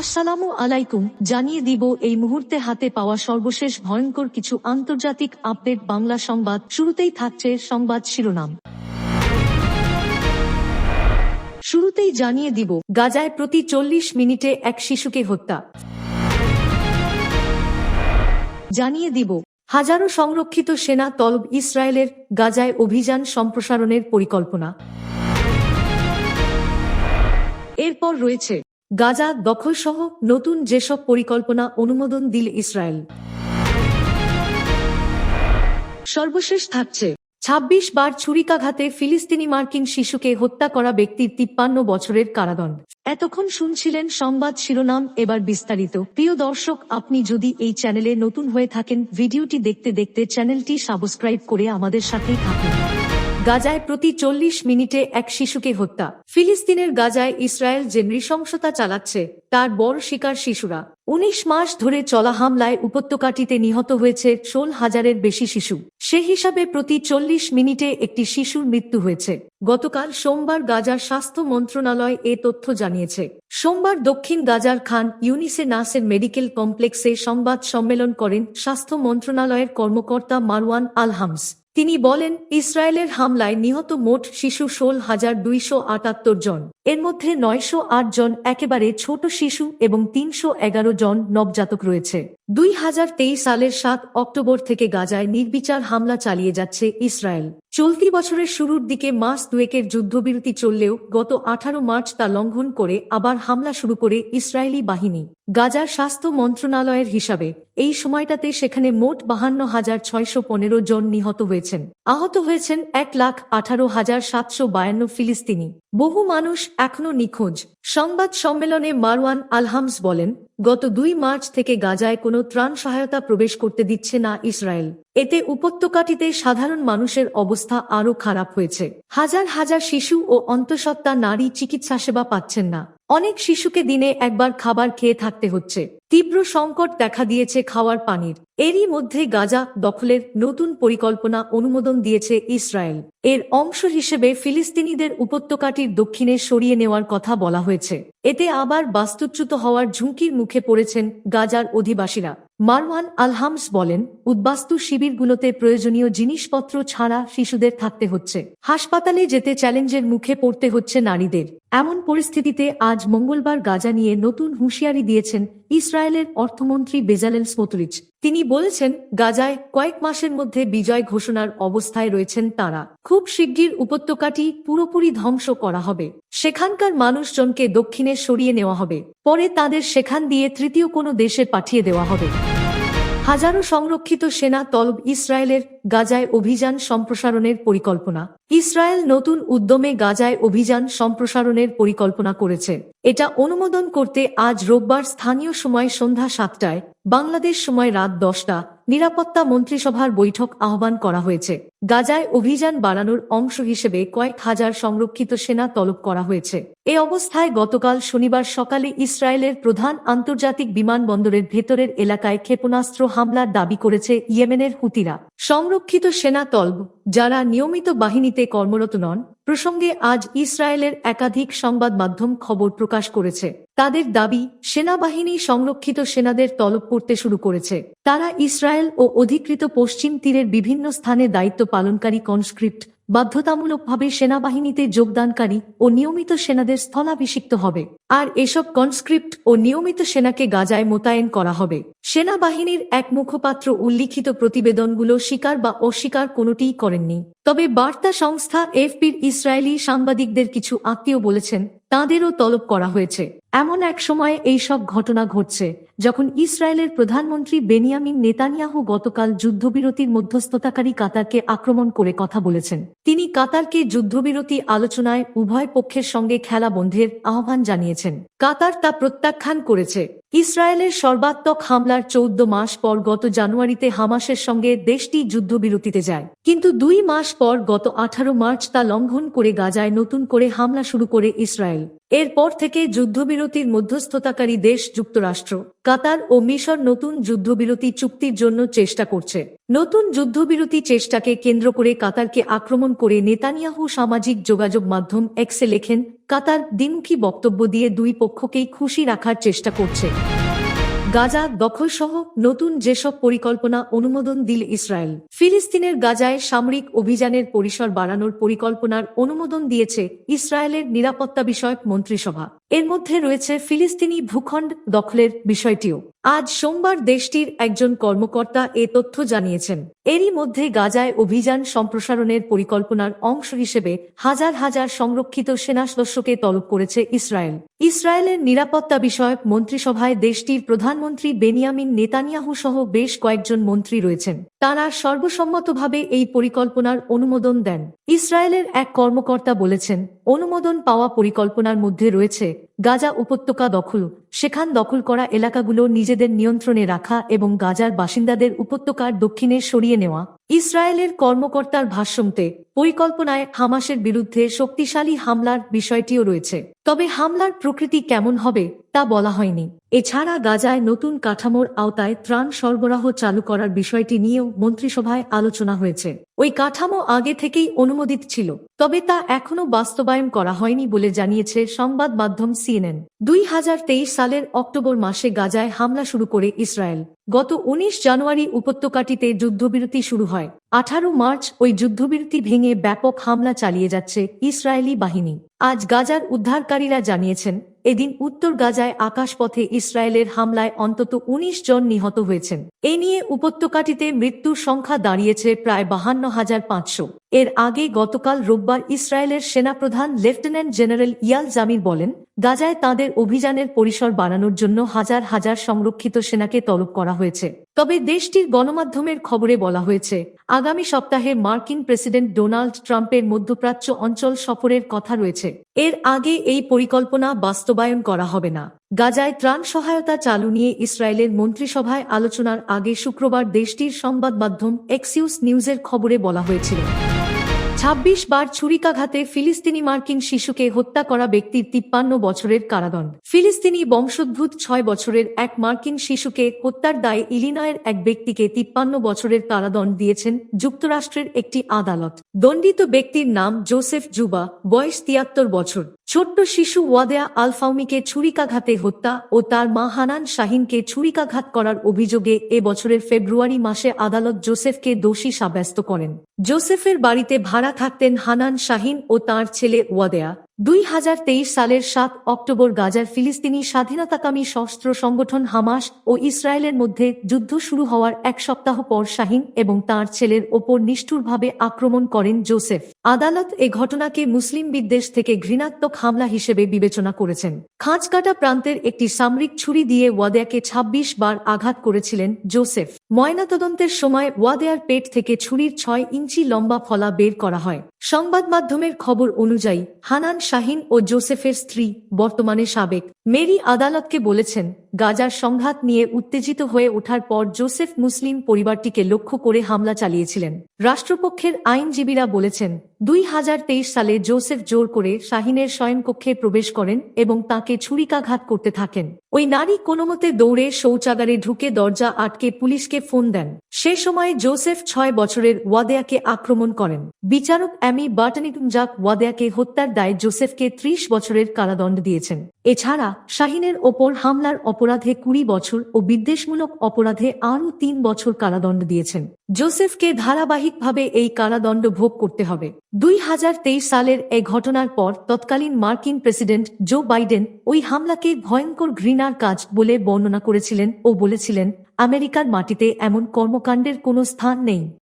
আসসালামু আলাইকুম, জানিয়ে দিব এই মুহূর্তে হাতে পাওয়া সর্বশেষ ভয়ঙ্কর কিছু আন্তর্জাতিক আপডেট বাংলা সংবাদ। শুরুতেই থাকছে সংবাদ শিরোনাম। শুরুতেই জানিয়ে দিব, গাজায় প্রতি চল্লিশ মিনিটে এক শিশুকে হত্যা। জানিয়ে দিব, হাজারো সংরক্ষিত সেনা তলব ইসরায়েলের গাজায় অভিযান সম্প্রসারণের পরিকল্পনা। এরপর রয়েছে গাজা দখলসহ নতুন যেসব পরিকল্পনা অনুমোদন দিল ইসরায়েল। সর্বশেষ থাকছে ২৬ বার ছুরিকাঘাতে ফিলিস্তিনি মার্কিন শিশুকে হত্যা করা ব্যক্তির তিপ্পান্ন বছরের কারাদণ্ড। এতক্ষণ শুনছিলেন সংবাদ শিরোনাম, এবার বিস্তারিত। প্রিয় দর্শক, আপনি যদি এই চ্যানেলে নতুন হয়ে থাকেন, ভিডিওটি দেখতে দেখতে চ্যানেলটি সাবস্ক্রাইব করে আমাদের সাথেই থাকুন। গাজায় প্রতি চল্লিশ মিনিটে এক শিশুকে হত্যা। ফিলিস্তিনের গাজায় ইসরায়েল যে নৃশংসতা চালাচ্ছে, তার বড় শিকার শিশুরা। উনিশ মাস ধরে চলা হামলায় উপত্যকাটিতে নিহত হয়েছে ষোল হাজারের বেশি শিশু। সে হিসাবে প্রতি চল্লিশ মিনিটে একটি শিশুর মৃত্যু হয়েছে। গতকাল সোমবার গাজার স্বাস্থ্য মন্ত্রণালয় এ তথ্য জানিয়েছে। সোমবার দক্ষিণ গাজার খান ইউনিসে নাসের মেডিকেল কমপ্লেক্সে সংবাদ সম্মেলন করেন স্বাস্থ্য মন্ত্রণালয়ের কর্মকর্তা মারওয়ান আলহামস তিনি বলেন, ইসরায়েলের হামলায় নিহত মোট শিশু ষোল হাজার দুইশো আটাত্তর জন। এর মধ্যে নয়শো আট জন একেবারে ছোট শিশু এবং তিনশো এগারো জন নবজাতক রয়েছে। দুই হাজার তেইশ সালের সাত অক্টোবর থেকে গাজায় নির্বিচার হামলা চালিয়ে যাচ্ছে ইসরায়েল। চলতি বছরের শুরুর দিকে মাস দুয়েকের যুদ্ধবিরতি চললেও গত আঠারো মার্চ তা লঙ্ঘন করে আবার হামলা শুরু করে ইসরায়েলি বাহিনী। গাজার স্বাস্থ্য মন্ত্রণালয়ের হিসাবে এই সময়টাতে সেখানে মোট বাহান্ন হাজার ছয়শো পনেরো জন নিহত হয়েছেন। আহত হয়েছেন এক লাখ আঠারো হাজার সাতশো বায়ান্ন ফিলিস্তিনি। বহু মানুষ এখনও নিখোঁজ। সংবাদ সম্মেলনে মারওয়ান আলহামস বলেন গত দুই মার্চ থেকে গাজায় কোনো ত্রাণ সহায়তা প্রবেশ করতে দিচ্ছে না ইসরায়েল। এতে উপত্যকাটিতে সাধারণ মানুষের অবস্থা আরও খারাপ হয়েছে। হাজার হাজার শিশু ও অন্তঃসত্ত্বা নারী চিকিৎসা সেবা পাচ্ছেন না। অনেক শিশুকে দিনে একবার খাবার খেয়ে থাকতে হচ্ছে। তীব্র সংকট দেখা দিয়েছে খাওয়ার পানির। এরই মধ্যে গাজা দখলের নতুন পরিকল্পনা অনুমোদন দিয়েছে ইসরায়েল। এর অংশ হিসেবে ফিলিস্তিনিদের উপত্যকাটির দক্ষিণে সরিয়ে নেওয়ার কথা বলা হয়েছে। এতে আবার বাস্তুচ্যুত হওয়ার ঝুঁকির মুখে পড়েছেন গাজার অধিবাসীরা। মারওয়ান আলহামস বলেন, উদ্বাস্তু শিবিরগুলোতে প্রয়োজনীয় জিনিসপত্র ছাড়া শিশুদের থাকতে হচ্ছে। হাসপাতালে যেতে চ্যালেঞ্জের মুখে পড়তে হচ্ছে নারীদের। এমন পরিস্থিতিতে আজ মঙ্গলবার গাজা নিয়ে নতুন হুঁশিয়ারি দিয়েছেন ইসরায়েলের অর্থমন্ত্রী বেজালেল স্মোতরিচ। তিনি বলেছেন, গাজায় কয়েক মাসের মধ্যে বিজয় ঘোষণার অবস্থায় রয়েছেন তারা। খুব শিগগির উপত্যকাটি পুরোপুরি ধ্বংস করা হবে। সেখানকার মানুষজনকে দক্ষিণে সরিয়ে নেওয়া হবে। পরে তাদের সেখান দিয়ে তৃতীয় কোনো দেশে পাঠিয়ে দেওয়া হবে। হাজারো সংরক্ষিত সেনা তলব ইসরায়েলের গাজায় অভিযান সম্প্রসারণের পরিকল্পনা। ইসরায়েল নতুন উদ্যমে গাজায় অভিযান সম্প্রসারণের পরিকল্পনা করেছে। এটা অনুমোদন করতে আজ রোববার স্থানীয় সময় সন্ধ্যা সাতটায়, বাংলাদেশ সময় রাত দশটা। নিরাপত্তা মন্ত্রিসভার বৈঠক আহ্বান করা হয়েছে। গাজায় অভিযান বাড়ানোর অংশ হিসেবে কয়েক হাজার সংরক্ষিত সেনা তলব করা হয়েছে। এ অবস্থায় গতকাল শনিবার সকালে ইসরায়েলের প্রধান আন্তর্জাতিক বিমানবন্দরের ভেতরের এলাকায় ক্ষেপণাস্ত্র হামলার দাবি করেছে ইয়েমেনের হুতিরা। সংরক্ষিত সেনা তলব, যারা নিয়মিত বাহিনীতে কর্মরত নন, প্রসঙ্গে আজ ইসরায়েলের একাধিক সংবাদ মাধ্যম খবর প্রকাশ করেছে। তাদের দাবি, সেনাবাহিনী সংরক্ষিত সেনাদের তলব করতে শুরু করেছে। তারা ইসরায়েল ও অধিকৃত পশ্চিম তীরের বিভিন্ন স্থানে দায়িত্ব পালনকারী কনস্ক্রিপ্ট বাধ্যতামূলকভাবে সেনাবাহিনীতে যোগদানকারী ও নিয়মিত সেনাদের স্থলাভিষিক্ত হবে। আর এসব কনস্ক্রিপ্ট ও নিয়মিত সেনাকে গাজায় মোতায়েন করা হবে। সেনাবাহিনীর এক মুখপাত্র উল্লিখিত প্রতিবেদনগুলো স্বীকার বা অস্বীকার কোনোটিই করেননি। তবে বার্তা সংস্থা এফপির ইসরায়েলি সাংবাদিকদের কিছু আত্মীয় বলেছেন, তাঁদেরও তলব করা হয়েছে। এমন এক সময়ে এই সব ঘটনা ঘটছে, যখন ইসরায়েলের প্রধানমন্ত্রী বেনিয়ামিন নেতানিয়াহু গতকাল যুদ্ধবিরতির মধ্যস্থতাকারী কাতারকে আক্রমণ করে কথা বলেছেন। তিনি কাতারকে যুদ্ধবিরতি আলোচনায় উভয় পক্ষের সঙ্গে খেলা বন্ধের আহ্বান জানিয়েছেন। কাতার তা প্রত্যাখ্যান করেছে। ইসরায়েলের সর্বাত্মক হামলার চৌদ্দ মাস পর গত জানুয়ারিতে হামাসের সঙ্গে দেশটি যুদ্ধবিরতিতে যায়। কিন্তু দুই মাস পর গত আঠারো মার্চ তা লঙ্ঘন করে গাজায় নতুন করে হামলা শুরু করে ইসরায়েল। এরপর থেকে যুদ্ধবিরতির মধ্যস্থতাকারী দেশ যুক্তরাষ্ট্র। কাতার ও মিশর নতুন যুদ্ধবিরতি চুক্তির জন্য চেষ্টা করছে। নতুন যুদ্ধবিরতি চেষ্টাকে কেন্দ্র করে কাতারকে আক্রমণ করে নেতানিয়াহু সামাজিক যোগাযোগ মাধ্যম এক্সে লেখেন, কাতার দ্বিমুখী বক্তব্য দিয়ে দুই পক্ষকেই খুশি রাখার চেষ্টা করছে। গাজা দখল সহ নতুন যেসব পরিকল্পনা অনুমোদন দিল ইসরায়েল, ফিলিস্তিনের গাজায় সামরিক অভিযানের পরিসর বাড়ানোর পরিকল্পনার অনুমোদন দিয়েছে ইসরায়েলের নিরাপত্তা বিষয়ক মন্ত্রিসভা। এর মধ্যে রয়েছে ফিলিস্তিনি ভূখণ্ড দখলের বিষয়টিও। আজ সোমবার দেশটির একজন কর্মকর্তা এ তথ্য জানিয়েছেন। এরই মধ্যে গাজায় অভিযান সম্প্রসারণের পরিকল্পনার অংশ হিসেবে হাজার হাজার সংরক্ষিত সেনা সদস্যকে তলব করেছে ইসরায়েল। ইসরায়েলের নিরাপত্তা বিষয়ক মন্ত্রিসভায় দেশটির প্রধানমন্ত্রী বেনিয়ামিন নেতানিয়াহু সহ বেশ কয়েকজন মন্ত্রী রয়েছেন। তারা সর্বসম্মতভাবে এই পরিকল্পনার অনুমোদন দেন। ইসরায়েলের এক কর্মকর্তা বলেছেন, অনুমোদন পাওয়া পরিকল্পনার মধ্যে রয়েছে গাজা উপত্যকা দখল। সেখান দখল করা এলাকাগুলো নিজেদের নিয়ন্ত্রণে রাখা এবং গাজার বাসিন্দাদের উপত্যকার দক্ষিণে সরিয়ে নেওয়া। ইসরায়েলের কর্মকর্তার ভাষ্যমতে, পরিকল্পনায় হামাসের বিরুদ্ধে শক্তিশালী হামলার বিষয়টিও রয়েছে। তবে হামলার প্রকৃতি কেমন হবে, তা বলা হয়নি। এছাড়া গাজায় নতুন কাঠামোর আওতায় ত্রাণ সরবরাহ চালু করার বিষয়টি নিয়েও মন্ত্রিসভায় আলোচনা হয়েছে। ওই কাঠামো আগে থেকেই অনুমোদিত ছিল, তবে তা এখনও বাস্তবায়ন করা হয়নি বলে জানিয়েছে সংবাদ মাধ্যম সিএনএন। দুই হাজার তেইশ সালের অক্টোবর মাসে গাজায় হামলা শুরু করে ইসরায়েল। গত উনিশ জানুয়ারি উপত্যকাটিতে যুদ্ধবিরতি শুরু হয়। হয় আঠারো মার্চ ওই যুদ্ধবিরতি ভেঙে ব্যাপক হামলা চালিয়ে যাচ্ছে ইসরায়েলি বাহিনী। আজ গাজার উদ্ধারকারীরা জানিয়েছেন, এদিন উত্তর গাজায় আকাশপথে ইসরায়েলের হামলায় অন্তত ১৯ জন নিহত হয়েছেন। এ নিয়ে উপত্যকাটিতে মৃত্যুর সংখ্যা দাঁড়িয়েছে প্রায় বাহান্ন হাজার পাঁচশো। এর আগে গতকাল রোববার ইসরায়েলের সেনাপ্রধান লেফটেন্যান্ট জেনারেল ইয়াল জামির বলেন, গাজায় তাদের অভিযানের পরিসর বাড়ানোর জন্য হাজার হাজার সংরক্ষিত সেনাকে তলব করা হয়েছে। তবে দেশটির গণমাধ্যমের খবরে বলা হয়েছে আগামী সপ্তাহে মার্কিন প্রেসিডেন্ট ডোনাল্ড ট্রাম্পের মধ্যপ্রাচ্য অঞ্চল সফরের কথা রয়েছে। এর আগে এই পরিকল্পনা বাস্তবায়ন করা হবে না। গাজায় ত্রাণ সহায়তা চালু নিয়ে ইসরায়েলের মন্ত্রিসভায় আলোচনার আগে শুক্রবার দেশটির সংবাদ মাধ্যম এক্সিউস নিউজের খবরে বলা হয়েছিল। ছাব্বিশ বার ছুরিকাঘাতে ফিলিস্তিনি মার্কিন শিশুকে হত্যা করা ব্যক্তির তিপ্পান্ন বছরের কারাদণ্ড। ফিলিস্তিনি বংশোদ্ভূত ছয় বছরের এক মার্কিন শিশুকে হত্যার দায়ে ইলিনয়ের এক ব্যক্তিকে তিপ্পান্ন বছরের কারাদণ্ড দিয়েছেন যুক্তরাষ্ট্রের একটি আদালত। দণ্ডিত ব্যক্তির নাম জোসেফ জুবা, বয়স তিয়াত্তর বছর। ছোট্ট শিশু ওয়াদেয়া আলফাউমিকে ছুরিকাঘাতে হত্যা ও তার মা হানান শাহিনকে ছুরিকাঘাত করার অভিযোগে এ বছরের ফেব্রুয়ারি মাসে আদালত জোসেফকে দোষী সাব্যস্ত করেন। জোসেফের বাড়িতে ভাড়া থাকতেন হানান শাহিন ও তার ছেলে ওয়াদেয়া। দুই হাজার তেইশ সালের সাত অক্টোবর গাজার ফিলিস্তিনি স্বাধীনতাকামী সশস্ত্র সংগঠন হামাস ও ইসরায়েলের মধ্যে যুদ্ধ শুরু হওয়ার এক সপ্তাহ পর শাহিন এবং তার ছেলের ওপর নিষ্ঠুরভাবে আক্রমণ করেন জোসেফ। আদালত এ ঘটনাকে মুসলিম বিদ্বেষ থেকে ঘৃণাত্মক হামলা হিসেবে বিবেচনা করেছেন। খাঁজকাটা প্রান্তের একটি সামরিক ছুরি দিয়ে ওয়াদেয়াকে ২৬ বার আঘাত করেছিলেন জোসেফ। ময়নাতদন্তের সময় ওয়াদেয়ার পেট থেকে ছুরির ছয় ইঞ্চি লম্বা ফলা বের করা হয়। সংবাদ মাধ্যমের খবর অনুযায়ী হানান শাহিন ও জোসেফের স্ত্রী, বর্তমানে সাবেক, মেরি আদালতকে বলেছেন গাজার সংঘাত নিয়ে উত্তেজিত হয়ে ওঠার পর জোসেফ মুসলিম পরিবারটিকে লক্ষ্য করে হামলা চালিয়েছিলেন। রাষ্ট্রপক্ষের আইনজীবীরা বলেছেন, দুই হাজার তেইশ সালে জোসেফ জোর করে শাহিনের শয়নকক্ষে প্রবেশ করেন এবং তাকে ছুরিকাঘাত করতে থাকেন। ওই নারী কোনোমতে দৌড়ে শৌচাগারে ঢুকে দরজা আটকে পুলিশকে ফোন দেন। সে সময় জোসেফ ছয় বছরের ওয়াদেয়াকে আক্রমণ করেন। বিচারক অ্যামি বার্টনিটুমজাক ওয়াদেয়াকে হত্যার দায়ে জোসেফকে ত্রিশ বছরের কারাদণ্ড দিয়েছেন। এছাড়া শাহিনের ওপর হামলার অপরাধে কুড়ি বছর ও বিদ্বেষমূলক অপরাধে আরও তিন বছর কারাদণ্ড দিয়েছেন। জোসেফকে ধারাবাহিকভাবে এই কারাদণ্ড ভোগ করতে হবে। দুই হাজার তেইশ সালের এ ঘটনার পর তৎকালীন মার্কিন প্রেসিডেন্ট জো বাইডেন ওই হামলাকে ভয়ঙ্কর ঘৃণার কাজ বলে বর্ণনা করেছিলেন ও বলেছিলেন, আমেরিকার মাটিতে এমন কর্মকাণ্ডের কোনো স্থান নেই।